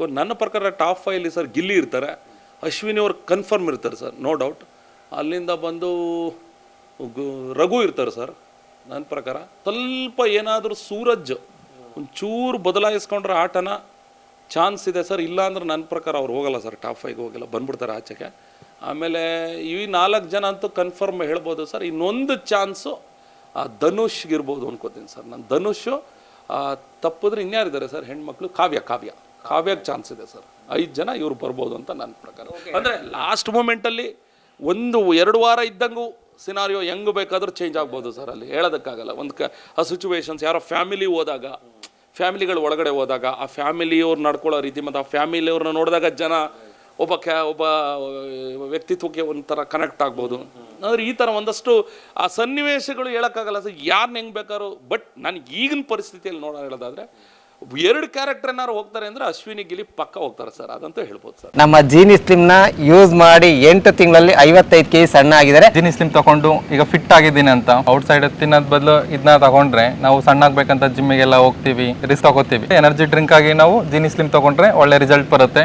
ನನ್ನ ಪ್ರಕಾರ top ಫೈಲಿ sir Gilli ಇರ್ತಾರೆ. ಅಶ್ವಿನಿ ಅವ್ರು ಕನ್ಫರ್ಮ್ ಇರ್ತಾರೆ ಸರ್ ನೋ ಡೌಟ್ ಅಲ್ಲಿಂದ ಬಂದು ರಘು ಇರ್ತಾರೆ ಸರ್ ನನ್ನ ಪ್ರಕಾರ. ಸ್ವಲ್ಪ ಏನಾದರೂ ಸೂರಜ್ ಒಂಚೂರು ಬದಲಾಯಿಸ್ಕೊಂಡ್ರೆ ಆಟನ ಚಾನ್ಸ್ ಇದೆ ಸರ್ ಇಲ್ಲ ಅಂದ್ರೆ ನನ್ನ ಪ್ರಕಾರ ಅವ್ರು ಹೋಗಲ್ಲ ಸರ್ ಟಾಪ್ ಫೈಗೆ ಹೋಗಿಲ್ಲ, ಬಂದ್ಬಿಡ್ತಾರೆ ಆಚೆಗೆ. ಆಮೇಲೆ ಈ ನಾಲ್ಕು ಜನ ಅಂತೂ ಕನ್ಫರ್ಮ್ ಹೇಳ್ಬೋದು ಸರ್ ಇನ್ನೊಂದು ಚಾನ್ಸು ಆ ಧನುಷ್ಗೆ ಇರ್ಬೋದು ಅನ್ಕೋತೀನಿ ಸರ್ ನಾನು ಧನುಷು ತಪ್ಪಿದ್ರೆ ಇನ್ಯಾರಿದ್ದಾರೆ ಸರ್ ಹೆಣ್ಮಕ್ಳು ಕಾವ್ಯ ಕಾವ್ಯ. ಕಾವ್ಯಕ್ಕೆ ಚಾನ್ಸ್ ಇದೆ ಸರ್. ಐದು ಜನ ಇವ್ರು ಬರ್ಬೋದು ಅಂತ ನನ್ನ ಪ್ರಕಾರ. ಅಂದರೆ ಲಾಸ್ಟ್ ಮೂಮೆಂಟಲ್ಲಿ ಒಂದು ಎರಡು ವಾರ ಇದ್ದಂಗೂ ಸಿನಾರಿಯೋ ಹೆಂಗ್ ಬೇಕಾದರೂ ಚೇಂಜ್ ಆಗ್ಬೋದು ಸರ್ ಅಲ್ಲಿ. ಹೇಳೋದಕ್ಕಾಗಲ್ಲ. ಒಂದು ಕ ಆ ಸಿಚುವೇಶನ್ಸ್ ಯಾರೋ ಫ್ಯಾಮಿಲಿ ಹೋದಾಗ ಫ್ಯಾಮಿಲಿಗಳು ಒಳಗಡೆ ಹೋದಾಗ ಆ ಫ್ಯಾಮಿಲಿಯವ್ರು ನಡ್ಕೊಳ್ಳೋ ರೀತಿ ಮತ್ತು ಆ ಫ್ಯಾಮಿಲಿಯವ್ರನ್ನ ನೋಡಿದಾಗ ಜನ ಒಬ್ಬ ಕ್ಯಾ ಒಬ್ಬ ವ್ಯಕ್ತಿತ್ವಕ್ಕೆ ಒಂಥರ ಕನೆಕ್ಟ್ ಆಗ್ಬೋದು. ಅಂದರೆ ಈ ಥರ ಒಂದಷ್ಟು ಆ ಸನ್ನಿವೇಶಗಳು ಹೇಳೋಕ್ಕಾಗಲ್ಲ ಸರ್. ಯಾರನ್ನ ಹೆಂಗೆ ಬೇಕಾದ್ರು ಬಟ್ ನನಗೆ ಈಗಿನ ಪರಿಸ್ಥಿತಿಯಲ್ಲಿ ನೋಡೋ ಹೇಳೋದಾದ್ರೆ ಎರಡು ಕ್ಯಾರೆಕ್ಟರ್ ಏನಾದ್ರು ಹೋಗ್ತಾರೆ ಅಂದ್ರೆ ಅಶ್ವಿನಿ ಗಿಲಿ ಪಕ್ಕ ಹೋಗ್ತಾರೆ ಸರ್ ಅದಂತೂ ಹೇಳ್ಬೋದು ಸರ್. ನಮ್ಮ ಜೀನಿ ಸ್ಲಿಮ್ನ ಯೂಸ್ ಮಾಡಿ ಎಂಟು ತಿಂಗಳಲ್ಲಿ ಐವತ್ತೈದು ಕೆಜಿ ಸಣ್ಣ ಆಗಿದ್ದಾರೆ ಜಿನಿ ಸ್ಲಿಮ್ ತಗೊಂಡು ಈಗ ಫಿಟ್ ಆಗಿದ್ದೀನಿ ಅಂತ. ಔಟ್ ಸೈಡ್ ತಿನ್ನೋದ್ ಬದಲು ಇದನ್ನ ತಗೊಂಡ್ರೆ ನಾವು ಸಣ್ಣ ಆಗ್ಬೇಕಂತ ಜಿಮ್ಮಿಗೆಲ್ಲ ಹೋಗ್ತೀವಿ ರಿಸ್ಕ್ ತಗೋತೀವಿ. ಎನರ್ಜಿ ಡ್ರಿಂಕ್ ಆಗಿ ನಾವು ಜಿನಿ ಸ್ಲಿಮ್ ತಗೊಂಡ್ರೆ ಒಳ್ಳೆ ರಿಸಲ್ಟ್ ಬರುತ್ತೆ.